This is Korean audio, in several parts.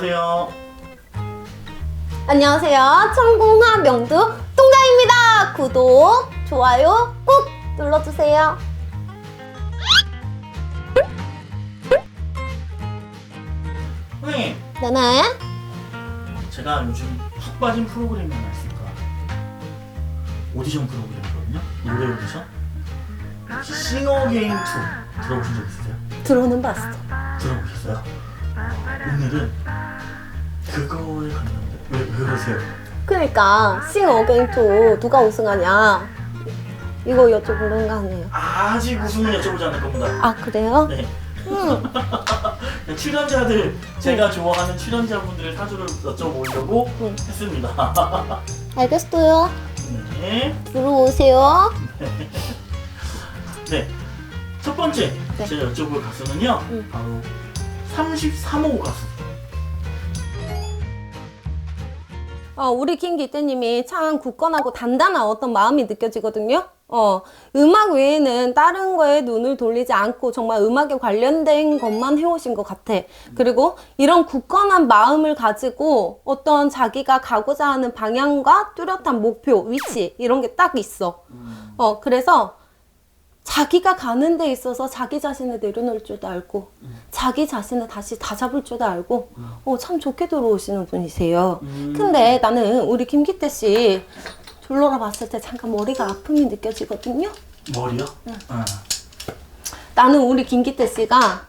안녕하세요. 안녕하세요. 천공화 명두 통장입니다. 구독, 좋아요 꾹 눌러주세요. 선생님, 네네. 제가 요즘 푹 빠진 프로그램이 하나 있을까? 오디션 프로그램이거든요. 노래 오디션. 혹시 싱어게인 2 들어보신 적 있으세요? 들어는 봤어. 들어보셨어요? 오늘은 그거에 관련된 왜, 왜 그러세요? 그러니까 싱 어게인2 누가 우승하냐 이거 여쭤보는 거 아니에요. 아직 우승은 여쭤보지 않을 겁니다. 아 그래요? 네. 음. 출연자들 제가 좋아하는 출연자분들의 사주를 여쭤보려고 음. 했습니다. 알겠어요. 네. 들어오세요. 네. 첫 번째 네. 제가 여쭤볼 가수는요. 음. 바로 33호 가수. 어, 우리 김기태님이 참 굳건하고 단단한 어떤 마음이 느껴지거든요. 어, 음악 외에는 다른 거에 눈을 돌리지 않고 정말 음악에 관련된 것만 해오신 것 같아. 그리고 이런 굳건한 마음을 가지고 어떤 자기가 가고자 하는 방향과 뚜렷한 목표, 위치, 이런 게 딱 있어. 음. 어, 그래서 자기가 가는 데 있어서 자기 자신을 내려놓을 줄도 알고, 자기 자신을 다시 다 잡을 줄도 알고, 어, 참 좋게 들어오시는 분이세요. 음. 근데 나는 우리 김기태 씨 둘러라 봤을 때 잠깐 머리가 아픔이 느껴지거든요. 머리요? 아. 나는 우리 김기태 씨가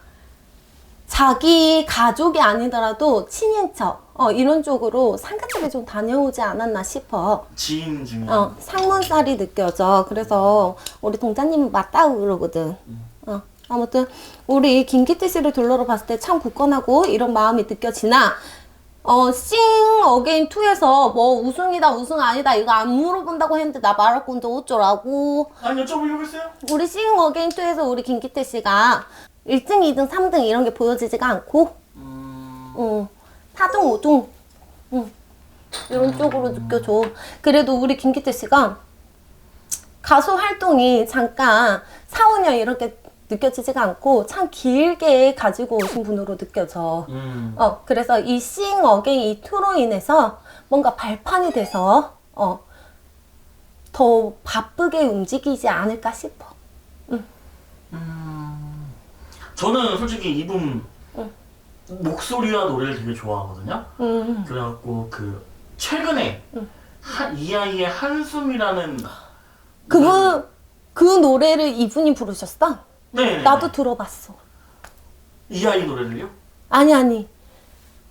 자기 가족이 아니더라도 친인척, 어, 이런 쪽으로 상가집에 좀 다녀오지 않았나 싶어. 지인 중에 어, 상문살이 느껴져. 그래서 우리 동자님은 맞다고 그러거든. 어, 아무튼 우리 김기태 씨를 둘러러 봤을 때 참 굳건하고 이런 마음이 느껴지나 어, 싱 어게인 2에서 뭐 우승이다 우승 아니다 이거 안 물어본다고 했는데 나 말할 건데 어쩌라고. 아니 여쭤보려고 했어요? 우리 싱 어게인 2에서 우리 김기태 씨가 1등, 2등, 3등 이런 게 보여지지가 않고 음. 어, 4등, 5등, 응. 이런 쪽으로 느껴져. 그래도 우리 김기태 씨가 가수 활동이 잠깐 4, 5년 이렇게 느껴지지가 않고 참 길게 가지고 오신 분으로 느껴져. 음. 어, 그래서 이 싱 어게인 이 투로 인해서 뭔가 발판이 돼서, 어, 더 바쁘게 움직이지 않을까 싶어. 저는 솔직히 이분 응. 목소리와 노래를 되게 좋아하거든요. 음. 그래갖고 그 최근에 한, 이 아이의 한숨이라는 그거, 그 노래를 이분이 부르셨어? 네 나도 들어봤어. 이 아이 노래를요? 아니 아니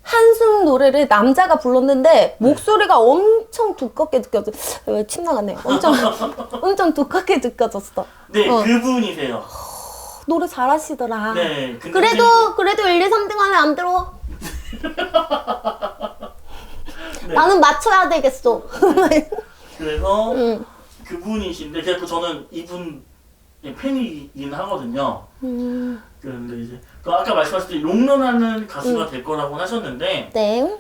한숨 노래를 남자가 불렀는데 목소리가 엄청 두껍게 느껴져 왜침 나갔네 엄청 엄청 두껍게 느껴졌어 네 어. 그분이세요. 노래 잘하시더라 네 근데 그래도 그래도 1, 2, 3등 안에 안 들어 네. 나는 맞춰야 되겠어 그래서 응. 그분이신데 그래서 저는 이분 팬이긴 하거든요. 음, 그런데 이제 그 아까 말씀하셨을 때 롱런하는 가수가 될 거라고 하셨는데 네.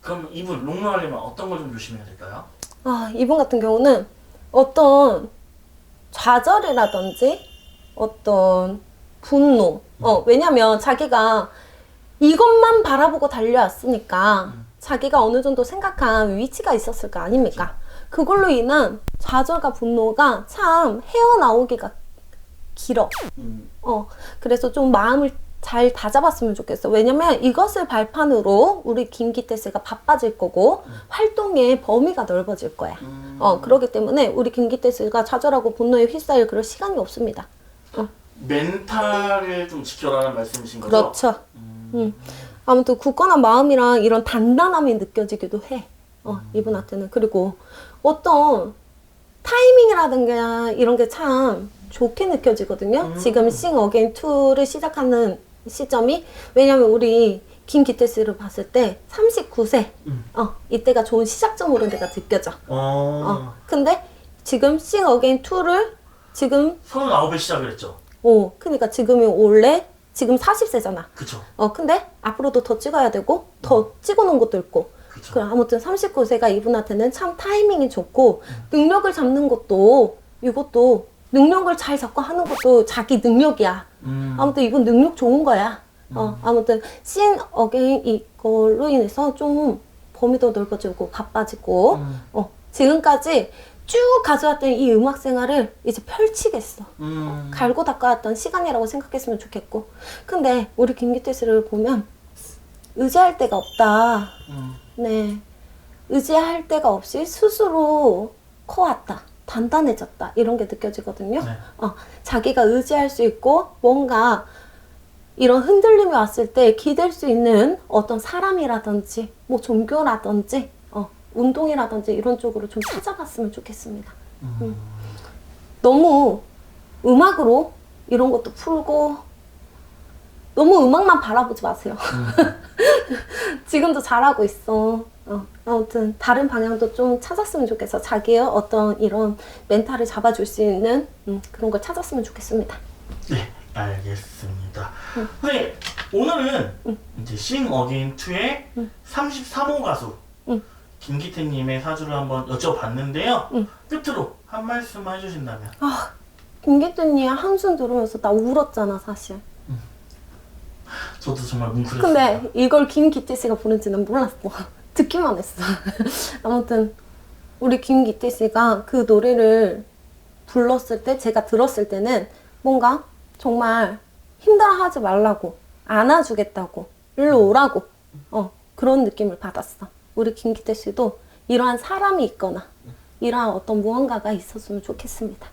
그럼 이분 롱런하려면 어떤 걸 좀 조심해야 될까요? 아, 이분 같은 경우는 어떤 좌절이라든지 어떤 분노. 어, 왜냐면 자기가 이것만 바라보고 달려왔으니까 자기가 어느 정도 생각한 위치가 있었을 거 아닙니까? 그걸로 인한 좌절과 분노가 참 헤어나오기가 길어. 음, 어, 그래서 좀 마음을 잘 다잡았으면 좋겠어. 왜냐면 이것을 발판으로 우리 김기태 씨가 바빠질 거고 활동의 범위가 넓어질 거야. 음, 어, 그렇기 때문에 우리 김기태 씨가 좌절하고 분노에 휩싸일 그럴 시간이 없습니다. 멘탈을 좀 지켜라는 말씀이신 거죠? 그렇죠. 음. 아무튼 굳건한 마음이랑 이런 단단함이 느껴지기도 해. 어, 이분한테는. 그리고 어떤 타이밍이라든가 이런 게 참 좋게 느껴지거든요. 음. 지금 싱 어게인 2를 시작하는 시점이 왜냐면 우리 김기태 씨를 봤을 때 39세. 음. 어, 이때가 좋은 시작점으로 내가 느껴져. 어, 어. 근데 지금 싱 어게인 2를 지금 39에 시작을 했죠. 오, 그러니까 지금이 원래 지금 40세잖아. 그쵸? 어, 근데 앞으로도 더 찍어야 되고, 더 찍어놓은 것도 있고. 그쵸? 그래, 아무튼 39세가 이분한테는 참 타이밍이 좋고, 능력을 잡는 것도, 이것도, 능력을 잘 잡고 하는 것도 자기 능력이야. 음, 아무튼 이분 능력 좋은 거야. 어, 아무튼 신 어게인 이걸로 인해서 좀 범위 더 넓어지고 바빠지고 음. 어, 지금까지 쭉 가져왔던 이 음악 생활을 이제 펼치겠어. 음. 갈고 닦아왔던 시간이라고 생각했으면 좋겠고. 근데 우리 김기태 씨를 보면 의지할 데가 없다. 음. 네. 의지할 데가 없이 스스로 커왔다. 단단해졌다. 이런 게 느껴지거든요. 네. 어, 자기가 의지할 수 있고 뭔가 이런 흔들림이 왔을 때 기댈 수 있는 어떤 사람이라든지 뭐 종교라든지 어, 운동이라든지 이런 쪽으로 좀 찾아봤으면 좋겠습니다. 음. 너무 음악으로 이런 것도 풀고 너무 음악만 바라보지 마세요. 지금도 잘하고 있어. 어, 아무튼 다른 방향도 좀 찾았으면 좋겠어. 자기의 어떤 이런 멘탈을 잡아줄 수 있는 음, 그런 걸 찾았으면 좋겠습니다. 네, 알겠습니다. 선생님, 오늘은 이제 싱 어게인 2의 33호 가수 응. 김기태님의 사주를 한번 여쭤봤는데요. 응. 끝으로 한 말씀 해주신다면. 아, 김기태님 한숨 들으면서 나 울었잖아, 사실. 저도 정말 뭉클했어요. 근데 이걸 김기태 씨가 부른지는 몰랐어. 듣기만 했어. 아무튼 우리 김기태 씨가 그 노래를 불렀을 때 제가 들었을 때는 뭔가 정말 힘들어하지 말라고 안아주겠다고 일로 오라고 어 그런 느낌을 받았어. 우리 김기태 씨도 이러한 사람이 있거나 이러한 어떤 무언가가 있었으면 좋겠습니다.